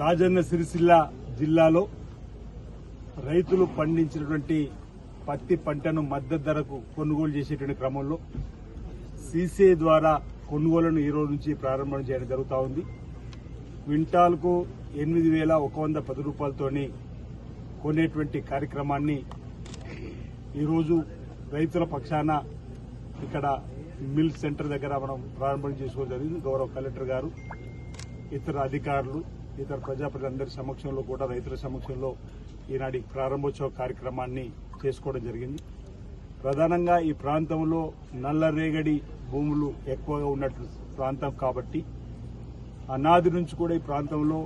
రాజన్న సిరిసిల్ల జిల్లాలో రైతులు పండించినటువంటి పత్తి పంటను మద్దతు ధరకు కొనుగోలు చేసేటువంటి క్రమంలో సీసీఐ ద్వారా కొనుగోలును ఈ రోజు నుంచి ప్రారంభం చేయడం జరుగుతూ ఉంది. క్వింటాల్కు ఎనిమిది వేల ఒక వంద పది రూపాయలతోని కొనేటువంటి కార్యక్రమాన్ని ఈరోజు రైతుల పక్షాన ఇక్కడ మిల్ సెంటర్ దగ్గర మనం ప్రారంభం చేసుకోవడం జరిగింది. గౌరవ కలెక్టర్ గారు ఇతర అధికారులు ఇతర ప్రజాప్రతినిధులందరి సమక్షంలో కూడా రైతుల సమక్షంలో ఈనాటి ప్రారంభోత్సవ కార్యక్రమాన్ని చేసుకోవడం జరిగింది. ప్రధానంగా ఈ ప్రాంతంలో నల్లరేగడి భూములు ఎక్కువగా ఉన్నట్టు ప్రాంతం కాబట్టి అనాది నుంచి కూడా ఈ ప్రాంతంలో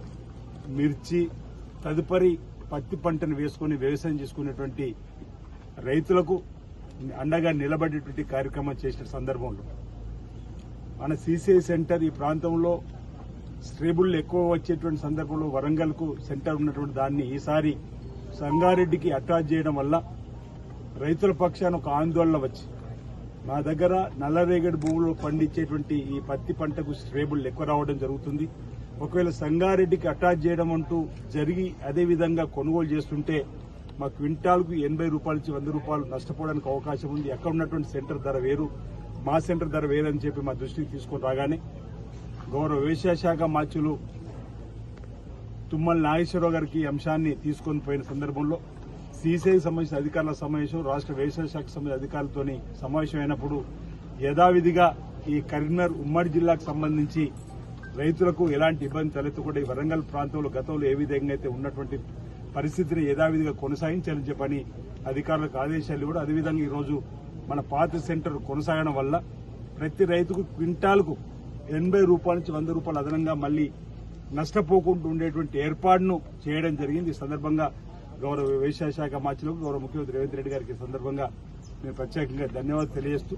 మిర్చి తదుపరి పత్తి పంటను వేసుకుని వ్యవసాయం చేసుకునేటువంటి రైతులకు అండగా నిలబడేటువంటి కార్యక్రమం చేసిన సందర్భంలో మన సీసీఐ సెంటర్ ఈ ప్రాంతంలో స్ట్రేబుల్ ఎక్కువ వచ్చేటువంటి సందర్భంలో వరంగల్కు సెంటర్ ఉన్నటువంటి దాన్ని ఈసారి సంగారెడ్డికి అటాచ్ చేయడం వల్ల రైతుల పక్షాన ఒక ఆందోళన వచ్చి మా దగ్గర నల్లరేగడి భూములు పండించేటువంటి ఈ పత్తి పంటకు స్ట్రేబుల్ ఎక్కువ రావడం జరుగుతుంది. ఒకవేళ సంగారెడ్డికి అటాచ్ చేయడం అంటూ జరిగి అదే విధంగా కొనుగోలు చేస్తుంటే మా క్వింటాల్కు ఎనభై రూపాయల నుంచి వంద రూపాయలు నష్టపోవడానికి అవకాశం ఉంది. ఎక్కడ ఉన్నటువంటి సెంటర్ ధర వేరు మా సెంటర్ ధర వేరని చెప్పి మా దృష్టికి తీసుకొని రాగానే గౌరవ వ్యవసాయ మాచులు తుమ్మల నాగేశ్వరరావు గారికి అంశాన్ని తీసుకొని పోయిన సందర్భంలో సీసీఐ సంబంధించిన అధికారుల సమావేశం రాష్ట్ర వ్యవసాయ శాఖ సంబంధించిన అధికారులతో సమావేశం అయినప్పుడు యథావిధిగా ఈ కరీంనగర్ ఉమ్మడి జిల్లాకు సంబంధించి రైతులకు ఎలాంటి ఇబ్బంది తలెత్తకుండా ఈ వరంగల్ ప్రాంతంలో గతంలో ఏ విధంగా అయితే ఉన్నటువంటి పరిస్థితిని యథావిధిగా కొనసాగించాలని చెప్పని అధికారులకు ఆదేశాలు కూడా అదేవిధంగా ఈరోజు మన పాత సెంటర్ కొనసాగడం వల్ల ప్రతి రైతుకు క్వింటాల్కు ఎనభై రూపాయల నుంచి వంద రూపాయలు అదనంగా మళ్ళీ నష్టపోకుండా ఉండేటువంటి ఏర్పాటును చేయడం జరిగింది. ఈ సందర్భంగా గౌరవ వ్యవసాయ శాఖ మార్చిలకు గౌరవ ముఖ్యమంత్రి రేవంత్ రెడ్డి గారికి సందర్భంగా నేను ప్రత్యేకంగా ధన్యవాదాలు తెలియజేస్తూ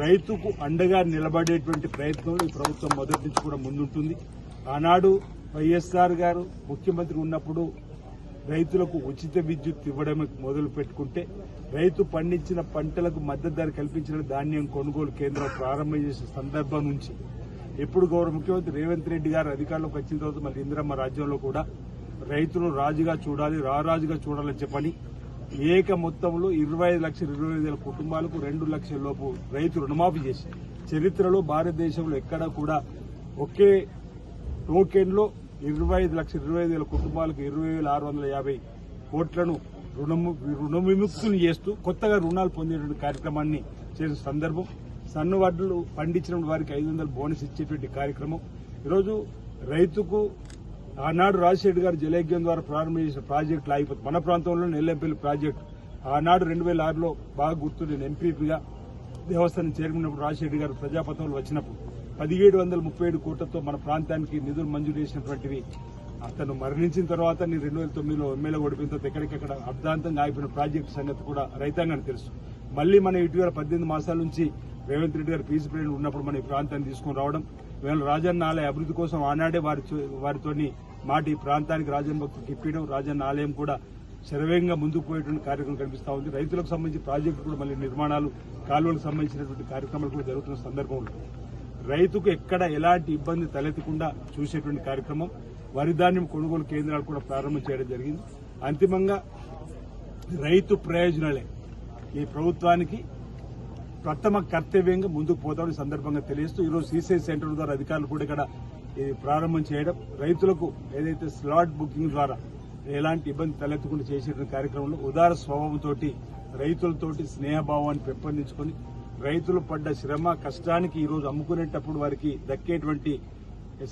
రైతుకు అండగా నిలబడేటువంటి ప్రయత్నంలో ఈ ప్రభుత్వం మొదటి నుంచి కూడా ముందుంటుంది. ఆనాడు వైఎస్ఆర్ గారు ముఖ్యమంత్రి ఉన్నప్పుడు రైతులకు ఉచిత విద్యుత్ ఇవ్వడం మొదలు పెట్టుకుంటే రైతు పండించిన పంటలకు మద్దతు ధర కల్పించిన ధాన్యం కొనుగోలు కేంద్రం ప్రారంభం చేసిన సందర్భం నుంచి ఎప్పుడు గౌరవ ముఖ్యమంత్రి రేవంత్ రెడ్డి గారు అధికారంలోకి వచ్చిన తర్వాత మళ్ళీ ఇందిరమ్మ రాజ్యంలో కూడా రైతులు రాజుగా చూడాలి రారాజుగా చూడాలని చెప్పని ఏక మొత్తంలో ఇరవై ఐదు లక్షల ఇరవై ఐదు వేల కుటుంబాలకు రెండు లక్షల లోపు రైతు రుణమాఫీ చేసి చరిత్రలో భారతదేశంలో ఎక్కడా కూడా ఒకే టోకెన్లో ఇరవై ఐదు లక్షల ఇరవై ఐదు వేల కుటుంబాలకు ఇరవై వేల ఆరు వందల యాభై కోట్లను రుణము రుణ విముక్తులు చేస్తూ కొత్తగా రుణాలు పొందేటువంటి కార్యక్రమాన్ని చేసిన సందర్భం. సన్ను వడ్లు పండించిన వారికి ఐదు వందల బోనస్ ఇచ్చేటువంటి కార్యక్రమం. ఈరోజు రైతుకు ఆనాడు రాజశేఖర్ గారు జలయజ్ఞం ద్వారా ప్రారంభం చేసిన ప్రాజెక్టులు ఆగిపోతుంది మన ప్రాంతంలో నెల్లంపల్లి ప్రాజెక్టు ఆనాడు రెండు వేల ఆరులో బాగా గుర్తు నేను ఎంపీపీగా దేవస్థానం చేరుకున్నప్పుడు రాజశేఖర్ గారు ప్రజాపతంలో వచ్చినప్పుడు పదిహేడు వందల ముప్పై ఏడు కోట్లతో మన ప్రాంతానికి నిధులు మంజూరు చేసినటువంటివి అతను మరణించిన తర్వాత నేను రెండు వేల తొమ్మిదిలో ఎమ్మెల్యే ఓడిపోయిన తర్వాత ఎక్కడికక్కడ అర్ధాంతంగా ఆగిపోయిన ప్రాజెక్టు సంగతి కూడా రైతాంగానికి తెలుసు. మళ్ళీ మన ఇటీవల పద్దెనిమిది మాసాల నుంచి రేవంత్ రెడ్డి గారు పీస్ పీరియడ్ ఉన్నప్పుడు మన ఈ ప్రాంతాన్ని తీసుకుని రావడం వీళ్ళు రాజన్న ఆలయ అభివృద్ధి కోసం ఆనాడే వారి వారితోని మాట ఈ ప్రాంతానికి రాజన్న భక్తులకు ఇప్పించడం రాజన్న ఆలయం కూడా శరవేగంగా ముందుకు పోయేటువంటి కార్యక్రమం కనిపిస్తా ఉంది. రైతులకు సంబంధించి ప్రాజెక్టు కూడా మళ్ళీ నిర్మాణాలు కాలువలకు సంబంధించినటువంటి కార్యక్రమాలు కూడా జరుగుతున్న సందర్భంలో రైతుకు ఎక్కడ ఎలాంటి ఇబ్బంది తలెత్తకుండా చూసేటువంటి కార్యక్రమం వరి ధాన్యం కొనుగోలు కేంద్రాలు కూడా ప్రారంభం చేయడం జరిగింది. అంతిమంగా రైతు ప్రయోజనాలే ఈ ప్రభుత్వానికి ప్రథమ కర్తవ్యంగా ముందుకు పోతామని సందర్భంగా తెలియజేస్తూ ఈరోజు సీసీఐ సెంటర్ ద్వారా అధికారులు కూడా ఇక్కడ ఇది ప్రారంభం చేయడం రైతులకు ఏదైతే స్లాట్ బుకింగ్ ద్వారా ఎలాంటి ఇబ్బంది తలెత్తకుండా చేసిన కార్యక్రమంలో ఉదార స్వభావంతో రైతులతోటి స్నేహభావాన్ని పెంపొందించుకొని రైతులు పడ్డ శ్రమ కష్టానికి ఈరోజు అమ్ముకునేటప్పుడు వారికి దక్కేటువంటి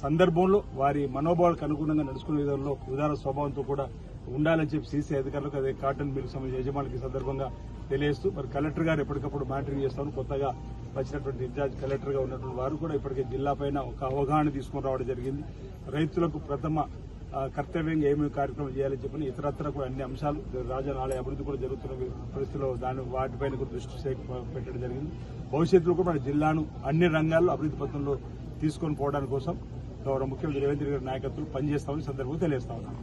సందర్భంలో వారి మనోభావాలకు అనుగుణంగా నడుచుకునే విధంలో ఉదార స్వభావంతో కూడా ఉండాలని చెప్పి సీసీ అధికారులకు అదే కాటన్ మిల్ సంబంధించిన యజమానికి సందర్భంగా తెలియజేస్తూ మరి కలెక్టర్ గారు ఎప్పటికప్పుడు మానిటరింగ్ చేస్తాను కొత్తగా వచ్చినటువంటి ఇన్ఛార్జ్ కలెక్టర్గా ఉన్నటువంటి వారు కూడా ఇప్పటికే జిల్లా పైన ఒక అవగాహన తీసుకుని రావడం జరిగింది. రైతులకు ప్రథమ కర్తవ్యంగా ఏమేమి కార్యక్రమం చేయాలని చెప్పి ఇతరత్ర కూడా అన్ని అంశాలు రాజనాలయ ఆలయ అభివృద్ధి కూడా జరుగుతున్న పరిస్థితిలో దాని వాటిపైన కూడా దృష్టి పెట్టడం జరిగింది. భవిష్యత్తులో కూడా మన జిల్లాను అన్ని రంగాల్లో అభివృద్ధి పథంలో తీసుకొని పోవడానికి కోసం గౌరవ ముఖ్యమంత్రి రేవంత్ రెడ్డి గారి నాయకత్వం పనిచేస్తామని సందర్భంగా తెలియజేస్తా ఉన్నాను